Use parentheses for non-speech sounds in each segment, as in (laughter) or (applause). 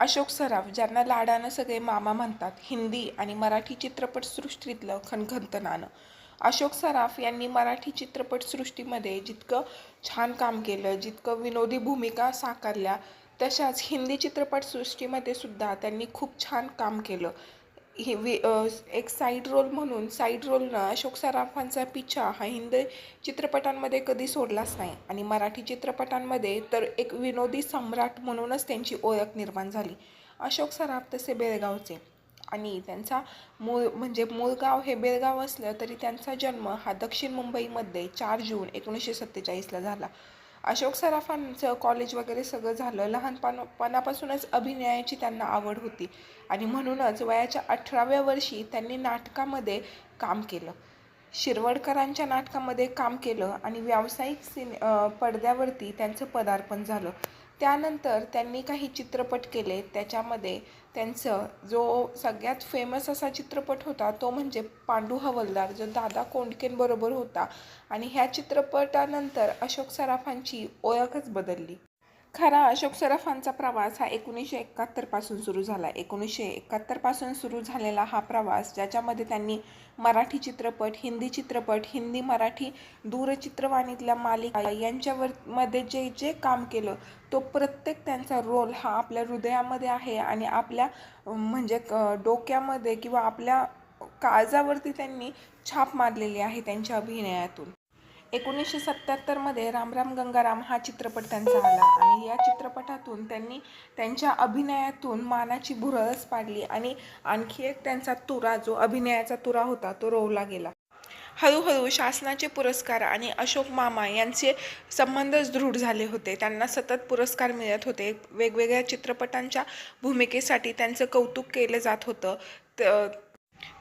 अशोक सराफ ज्यांना लाडानं सगळे मामा म्हणतात हिंदी आणि मराठी चित्रपटसृष्टीतलं खणखणतं नाणं अशोक सराफ यांनी मराठी चित्रपटसृष्टीमध्ये जितकं छान काम केलं जितकं विनोदी भूमिका साकारल्या तशाच हिंदी चित्रपटसृष्टीमध्ये सुद्धा त्यांनी खूप छान काम केलं. ही वि एक साईड रोल म्हणून साईड रोलनं अशोक सराफांचा पिछा हा हिंदी चित्रपटांमध्ये कधी सोडलाच नाही. आणि मराठी चित्रपटांमध्ये तर एक विनोदी सम्राट म्हणूनच त्यांची ओळख निर्माण झाली. अशोक सराफ तसे बेळगावचे. आणि त्यांचा मूळ म्हणजे मूळ गाव हे बेळगाव असलं तरी त्यांचा जन्म हा दक्षिण मुंबईमध्ये चार जून एकोणीसशे सत्तेचाळीसला झाला. अशोक सराफांचं कॉलेज वगैरे सगळं झालं. लहानपणापासूनच अभिनयाची त्यांना आवड होती. आणि म्हणूनच वयाच्या अठराव्या वर्षी त्यांनी नाटकामध्ये काम केलं. शिरवडकरांच्या नाटकामध्ये काम केलं आणि व्यावसायिक सिने पडद्यावरती त्यांचं पदार्पण झालं. त्यानंतर त्यांनी काही चित्रपट केले. त्याच्यामध्ये त्यांचं जो सगळ्यात फेमस असा चित्रपट होता तो म्हणजे पांडू हवलदार जो दादा कोंडकेंबरोबर होता. आणि ह्या चित्रपटानंतर अशोक सराफांची ओळखच बदलली. खरा अशोक सराफांचा प्रवास हा एकोणीसशे एकाहत्तरपासून सुरू झाला. एकोणीसशे एकाहत्तरपासून सुरू झालेला हा प्रवास ज्याच्यामध्ये त्यांनी मराठी चित्रपट हिंदी चित्रपट हिंदी मराठी दूरचित्रवाणीतल्या मालिका यांच्यावर मध्ये जे जे काम केलं तो प्रत्येक त्यांचा रोल हा आपल्या हृदयामध्ये आहे आणि आपल्या म्हणजे डोक्यामध्ये किंवा आपल्या काळजावरती त्यांनी छाप मारलेली आहे त्यांच्या अभिनयातून. एकोणीसशे सत्त्याहत्तरमध्ये रामराम गंगाराम हा चित्रपट त्यांचा आला आणि या चित्रपटातून त्यांनी त्यांच्या अभिनयातून मानाची भुरळच पाडली आणि आणखी एक त्यांचा तुरा जो अभिनयाचा तुरा होता तो रोवला गेला. हळूहळू शासनाचे पुरस्कार आणि अशोक मामा यांचे संबंधच दृढ झाले होते. त्यांना सतत पुरस्कार मिळत होते. वेगवेगळ्या चित्रपटांच्या भूमिकेसाठी त्यांचं कौतुक केलं जात होतं. त-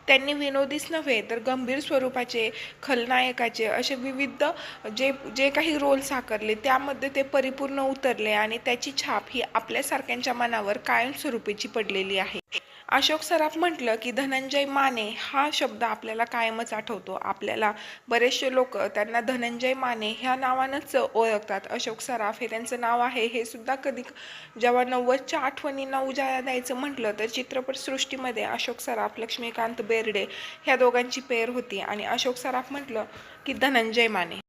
त्यांनी विनोदीच नव्हे तर गंभीर स्वरूपाचे खलनायकाचे असे विविध जे जे काही रोल साकारले त्यामध्ये ते परिपूर्ण उतरले आणि त्याची छाप ही आपल्यासारख्यांच्या मनावर कायमस्वरूपीची पडलेली आहे. अशोक सराफ म्हटलं की धनंजय माने हा शब्द आपल्याला कायमच आठवतो. आपल्याला बरेचसे लोक त्यांना धनंजय माने ह्या नावानंच ओळखतात. अशोक सराफ हे त्यांचं नाव आहे. हे सुद्धा कधी जेव्हा नव्वदच्या आठवणींना उजाळा द्यायचं म्हटलं तर चित्रपटसृष्टीमध्ये अशोक सराफ लक्ष्मीकांत बेर्डे ह्या दोघांची पेर होती. आणि अशोक सराफ म्हटलं की धनंजय माने.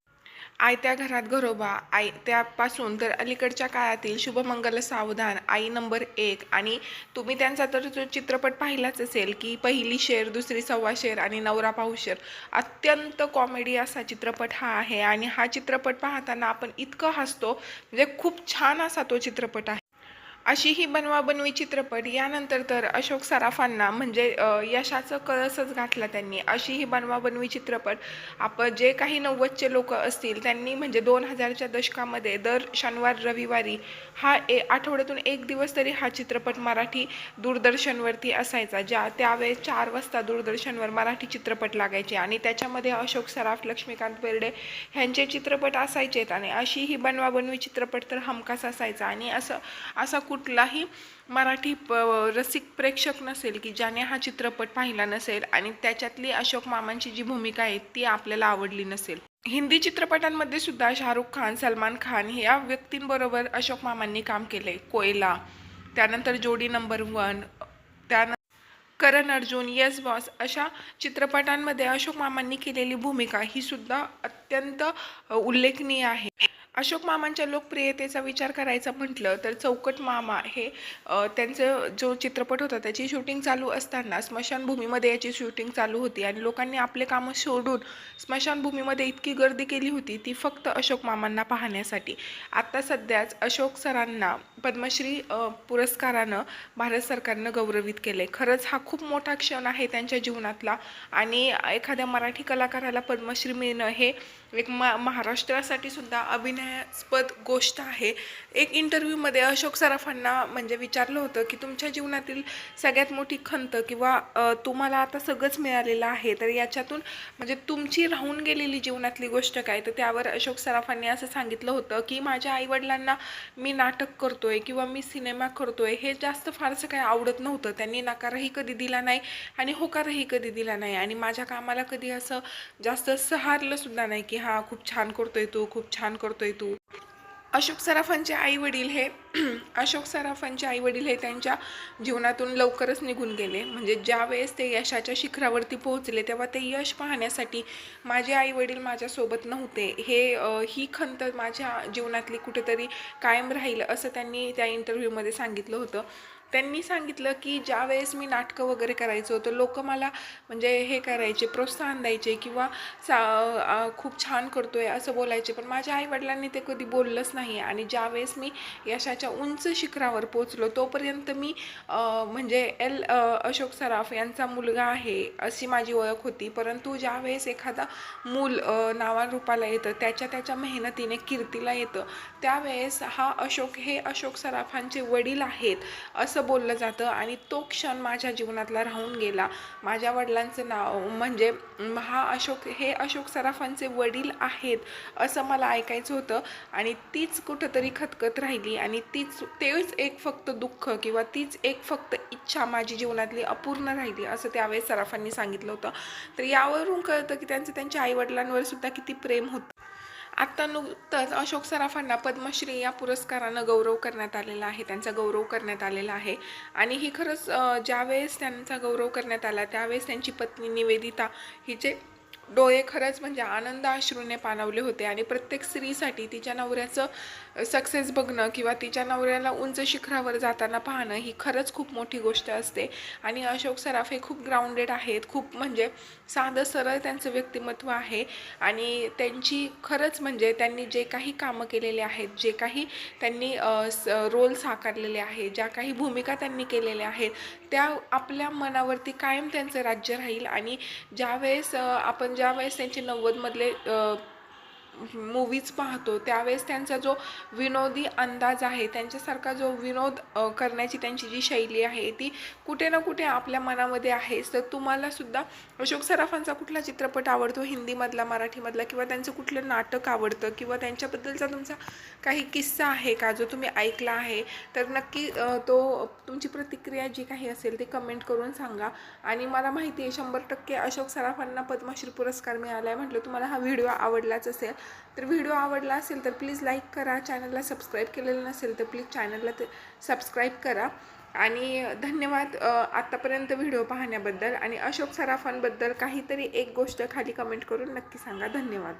आयत्या घरात घरोबा आई त्यापासून तर अलीकडच्या काळातील शुभमंगल सावधान आई नंबर एक. आणि तुम्ही त्यांचा तर जो चित्रपट पाहिलाच असेल की पहिली शेर दुसरी सव्वा शेर आणि नवरा पाहू शेर. अत्यंत कॉमेडी असा चित्रपट हा आहे आणि हा चित्रपट पाहताना आपण इतकं हसतो. म्हणजे खूप छान असा तो चित्रपट आहे. अशी ही बनवाबनवी चित्रपट यानंतर तर अशोक सराफांना म्हणजे यशाचं कळसच घातला त्यांनी. अशी ही बनवाबनवी चित्रपट. आपण जे काही नव्वदचे लोक असतील त्यांनी म्हणजे दोन हजारच्या दशकामध्ये दर शनिवार रविवारी हा ए आठवड्यातून एक दिवस तरी हा चित्रपट मराठी दूरदर्शनवरती असायचा ज्या त्यावेळेस चार वाजता दूरदर्शनवर मराठी चित्रपट लागायचे. आणि त्याच्यामध्ये अशोक सराफ लक्ष्मीकांत बेर्डे ह्यांचे चित्रपट असायचेत. आणि अशी ही बनवाबनवी चित्रपट तर हमखास असायचा. आणि असं असा कुठलाही मराठी प रसिक प्रेक्षक नसेल की ज्याने हा चित्रपट पाहिला नसेल आणि त्याच्यातली अशोक मामांची जी भूमिका आहे ती आपल्याला आवडली नसेल. हिंदी चित्रपटांमध्ये सुद्धा शाहरुख खान सलमान खान या व्यक्तींबरोबर अशोक मामांनी काम केले कोयला त्यानंतर जोडी नंबर वन त्यानंतर करण अर्जुन यस बॉस अशा चित्रपटांमध्ये अशोक मामांनी केलेली भूमिका ही सुद्धा अत्यंत उल्लेखनीय आहे. अशोक मामांच्या लोकप्रियतेचा विचार करायचा म्हटलं तर चौकट मामा हे त्यांचं जो चित्रपट होता त्याची शूटिंग चालू असताना स्मशानभूमीमध्ये याची शूटिंग चालू होती आणि लोकांनी आपले कामं सोडून स्मशानभूमीमध्ये इतकी गर्दी केली होती ती फक्त अशोक मामांना पाहण्यासाठी. आता सध्याच अशोक सरांना पद्मश्री पुरस्कारानं भारत सरकारनं गौरवित केले खरंच हा खूप मोठा क्षण आहे त्यांच्या जीवनातला आणि एखाद्या मराठी कलाकाराला पद्मश्री मिळणं हे एक मा महाराष्ट्रासाठी सुद्धा अभिनयास्पद गोष्ट आहे. एक इंटरव्ह्यूमध्ये अशोक सराफांना म्हणजे विचारलं होतं की तुमच्या जीवनातील सगळ्यात मोठी खंत किंवा तुम्हाला आता सगळंच मिळालेलं आहे तर याच्यातून म्हणजे तुमची राहून गेलेली जीवनातली गोष्ट काय? तर त्यावर अशोक सराफांनी असं सांगितलं होतं की माझ्या आईवडिलांना मी नाटक करतो आहे किंवा मी सिनेमा करतो आहे हे जास्त फारसं काही आवडत नव्हतं. त्यांनी नकारही कधी दिला नाही आणि होकारही कधी दिला नाही आणि माझ्या कामाला कधी असं जास्त सहारलं सुद्धा नाही. की हा खूप छान करतोय तू खूप छान करतोय तू. अशोक सराफांचे आई वडील हे (clears throat) अशोक सराफांचे आई वडील हे त्यांच्या जीवनातून लवकरच निघून गेले. म्हणजे ज्या वेळेस ते यशाच्या शिखरावरती पोहोचले तेव्हा ते यश पाहण्यासाठी माझे आई वडील माझ्यासोबत नव्हते. हे ही खंत माझ्या जीवनातली कुठेतरी कायम राहील असं त्यांनी त्या इंटरव्ह्यूमध्ये सांगितलं होतं. त्यांनी सांगितलं की ज्या वेळेस मी नाटकं वगैरे करायचो तर लोक मला म्हणजे हे करायचे प्रोत्साहन द्यायचे किंवा सा खूप छान करतो आहे असं बोलायचे. पण माझ्या आईवडिलांनी ते कधी बोललंच नाही आणि ज्या वेळेस मी यशाच्या उंच शिखरावर पोचलो तोपर्यंत मी म्हणजे एल अशोक सराफ यांचा मुलगा आहे अशी माझी ओळख होती. परंतु ज्या वेळेस एखादा मूल अ, नावारूपाला येतं त्याच्या त्याच्या मेहनतीने कीर्तीला येतं त्यावेळेस हा अशोक हे अशोक सराफांचे वडील आहेत असं बोललं जातं आणि तो क्षण माझ्या जीवनातला राहून गेला. माझ्या वडिलांचं नाव म्हणजे हा अशोक हे अशोक सराफांचे वडील आहेत असं मला ऐकायचं होतं आणि तीच कुठंतरी खतखत राहिली आणि तीच तेच एक फक्त दुःख किंवा तीच एक फक्त इच्छा माझी जीवनातली अपूर्ण राहिली असं त्यावेळेस सराफांनी सांगितलं होतं. तर यावरून कळतं की त्यांचं त्यांच्या आईवडिलांवर सुद्धा किती प्रेम होतं. आत्ता नुकतंच अशोक सराफांना पद्मश्री या पुरस्कारानं गौरव करण्यात आलेला आहे त्यांचा गौरव करण्यात आलेला आहे. आणि ही खरंच ज्यावेळेस त्यांचा गौरव करण्यात आला त्यावेळेस त्यांची पत्नी निवेदिता हिचे डोळे खरंच म्हणजे आनंद अश्रूने पाणवले होते आणि प्रत्येक स्त्रीसाठी तिच्या नवऱ्याचं सक्सेस बघणं किंवा तिच्या नवऱ्याला उंच शिखरावर जाताना पाहणं ही खरंच खूप मोठी गोष्ट असते. आणि अशोक सराफ हे खूप ग्राउंडेड आहेत खूप म्हणजे साधं सरळ त्यांचं व्यक्तिमत्व आहे. आणि त्यांची खरंच म्हणजे त्यांनी जे काही कामं केलेले आहेत जे काही त्यांनी रोल साकारलेले आहेत ज्या काही भूमिका त्यांनी केलेल्या आहेत त्या आपल्या मनावरती कायम त्यांचं राज्य राहील. आणि ज्यावेळेस आपण आपण ज्यावेळेस त्यांचे नव्वदमधले मूवीज पाहतो त्यावेळेस त्यांचा जो विनोदी अंदाज आहे त्यांच्यासारखा जो विनोद करण्याची त्यांची जी शैली आहे ती कुठे ना कुठे आपल्या मनामध्ये आहेच तर तुम्हालासुद्धा अशोक सराफांचा कुठला चित्रपट आवडतो? हिंदीमधला मराठीमधला किंवा त्यांचं कुठलं नाटक आवडतं? किंवा त्यांच्याबद्दलचा तुमचा काही किस्सा आहे का जो तुम्ही ऐकला आहे? तर नक्की तो तुमची प्रतिक्रिया जी काही असेल ती कमेंट करून सांगा. आणि मला माहिती आहे शंभर टक्के अशोक सराफांना पद्मश्री पुरस्कार मिळाला आहे म्हटलं तुम्हाला हा व्हिडिओ आवडलाच असेल तर व्हिडिओ आवडला असेल तर प्लीज लाईक करा. चॅनलला सबस्क्राईब केलेलं नसेल तर प्लीज चॅनलला ते सबस्क्राईब करा. आणि धन्यवाद आत्तापर्यंत व्हिडिओ पाहण्याबद्दल. आणि अशोक सराफांबद्दल काहीतरी एक गोष्ट खाली कमेंट करून नक्की सांगा. धन्यवाद.